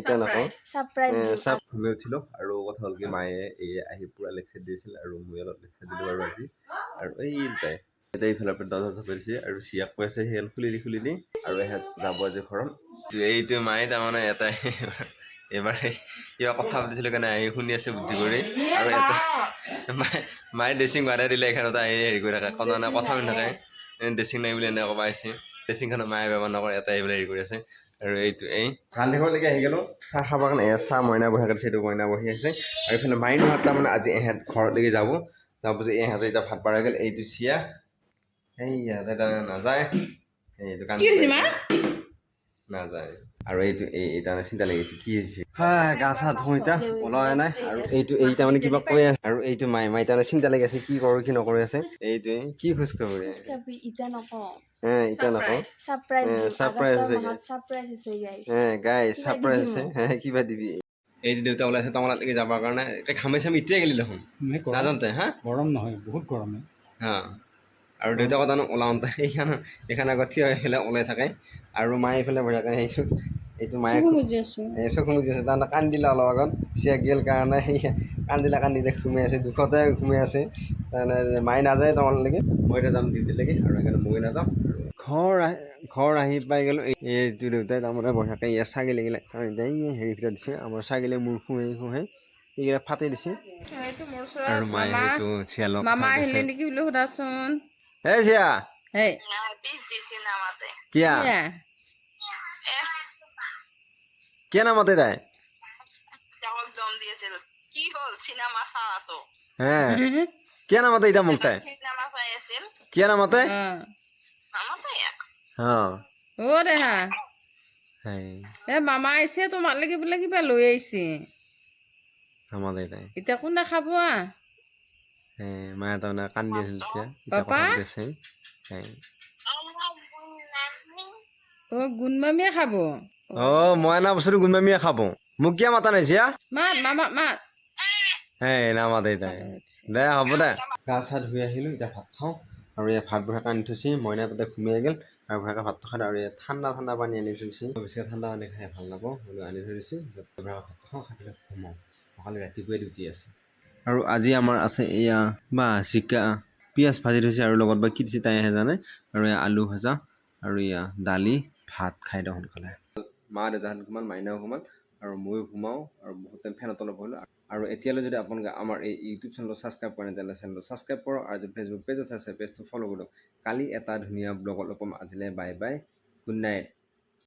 এতিয়া সারপ্রাইজ চাপ আৰু কথা হ'ল কি মায়ে এই আহি পূৰা লেকচাৰ দিছিল আৰু মই অলপ লেকচাৰ দিলোঁ বাৰু আজি। আৰু এই তাই এতিয়া এইফালৰ পৰা দৰ্জা চপাইছে আৰু চিয়াক কৈ আছে সেইখন খুলি দি খুলি দি আৰু এহেঁত যাব আজি ঘৰত। এইটো মায়ে তাৰমানে এটাই এইবাৰ কিবা কথা পাতিছিলোঁ কাৰণে আহি শুনি আছে বুদ্ধি কৰি। আৰু এটা মায়ে মায়ে ড্ৰেছিং বাধাই দিলে এখনত আহি হেৰি কৰি থাকে। কথা কথা শুনি থাকে। ড্ৰেছিং নাই বুলি এনেকৈ ক'ব আহিছে। ড্ৰেছিংখনত মায়ে ব্যৱহাৰ নকৰে এটাই এইবিলাক হেৰি কৰি আছে। আৰু এইটো এই ভালো দেখিবলৈকে আহি গ'লোঁ। চাহ খাবৰ কাৰণে এয়া চাহ মইনা বহি আছে সেইটো মইনা বহি আছে। আৰু এইফালে মাইনুহঁত তাৰমানে আজি এহেঁত ঘৰলৈকে যাব। যাব যে এহেঁতে এতিয়া ভাত পাৰা গ'ল এইটো চিয়া। সেইয়া নাযায়। এইটো কান্দি নাযায়। আৰু এইটো এই তাৰমানে চিন্তা লাগিছে কি হৈছে হয় গা চা এতিয়া ওলোৱাই নাই আৰু এইটো এই তাৰমানে কিবা কৈ আছে? আৰু এইটো মাই মাই তাৰমানে চিন্তা লাগি আছে কি কৰোঁ কি নকৰি আছে? এইটোৱে কি খোজ কাঢ়ি আছে? ইটা নকওঁ। হে হে কিবা দিবি আছে হে কিবা দিবি। এই যে দেউতা ওলাইছে টাউনলৈকে যাবৰ কাৰণে। এতিয়া ঘামে চামে এতিয়াই গেলি দেখোন। নাজানতে হা? গৰম নহয় বহুত গৰম। হা। আৰু দেউতাকো জানো ওলাওঁতে এইখানে এইখানে আগত থিয় হৈ পেলাই ওলাই থাকে। আৰু মায়ে এইফালে বহি থাকে সেইটো এইটো মায়ে এই চকু মুজি আছে। তাৰমানে কান্দিলে অলপ আগত। চিয়া গেল কাৰণে সেই কান্দিলে কান্দিলে সোমাই আছে দুখতে সোমাই আছে। তাৰমানে মায়ে নাযায় তোমালৈকে মই এতিয়া যাম ডিউটিলৈকে আৰু সেইকাৰণে মই নাযাওঁ ঘৰ আহি ঘৰ আহি পাই গ'লোঁ। এই- এইটো দেউতাই তাৰমানে বহি থাকে ইয়াত ছাগলী গিলা এই হেৰি ভিতৰত দিছে আমাৰ ছাগলী মূৰ শুহে শুহে এইকেইটা ফাটি দিছে। আৰু মায়ে সেইটো চিয়ালক মামা আহিলে নেকি বুলি সোধাচোন। এই চিয়া। কিয়া? কিয়া? কিয় নামাতে তাই যখন দম দিয়েছিল। কি হল? সিনেমা সারা হ্যাঁ। কিয় নামাতে এতিয়া মোক তাই সিনেমা চাইছিল কিয় নামাতে অ। আমাতে অঁ অ দেহা এ মামা আহিছে তোমালৈকে বোলে কিবা লৈ আহিছে নামাতে তাই এতিয়া কোনে খাব? আ হে মায়ে কান্দি আছিল এতিয়া পাপা? হেই অ গুণমামীয়ে খাব। অঁ। মই অনা বস্তুটো গুণমামীয়ে খাব। মোক কিয় মাতা নাই চিয়া মাত মামা মাত হেই নামাতে তাই। দে হ'ব দে। গা চা ধুই আহিলোঁ এতিয়া ভাত খাওঁ। আৰু এই ভাত বঢ়াকৈ আনি থৈছে মইনা তাতে ঘুমিয়াই গ'ল। আৰু ভৰাকৈ ভাতটো খাওঁ আৰু ইয়াত ঠাণ্ডা ঠাণ্ডা পানী আনি থৈছে বেছিকৈ ঠাণ্ডা পানী খাই ভাল নাপাওঁ বোলো আনি থৈ দিছোঁ। ভৰাকৈ ভাত খাওঁ খাই পেলাই ঘুমাওঁ। কালি ৰাতিপুৱাই ডিউটি আছে। আৰু আজি আমাৰ আছে এয়া বা জিকা পিঁয়াজ ভাজি থৈছে আৰু লগত বা কি দিছে তাইহে জানে। আৰু এয়া আলু ভাজা আৰু এয়া দালি। ভাত খাই দিওঁ সোনকালে। মা দেউতাহঁত ঘুমান মাইনাও ঘুমান আৰু ময়ো ঘুমাওঁ আৰু বহুত টাইম ফেনৰ তলত বহিলোঁ। আৰু এতিয়ালৈ যদি আপোনালোকে আমাৰ এই ইউটিউব চেনেলটো ছাবস্ক্ৰাইব কৰে তেতিয়াহ'লে চেনেলটো ছাবস্ক্ৰাইব কৰক আৰু যদি ফেচবুক পেজত আছে পেজটো ফ'ল' কৰক কালি এটা ধুনীয়া ব্লগত লগ পাম আজিলৈ বাই বাই গুড নাইট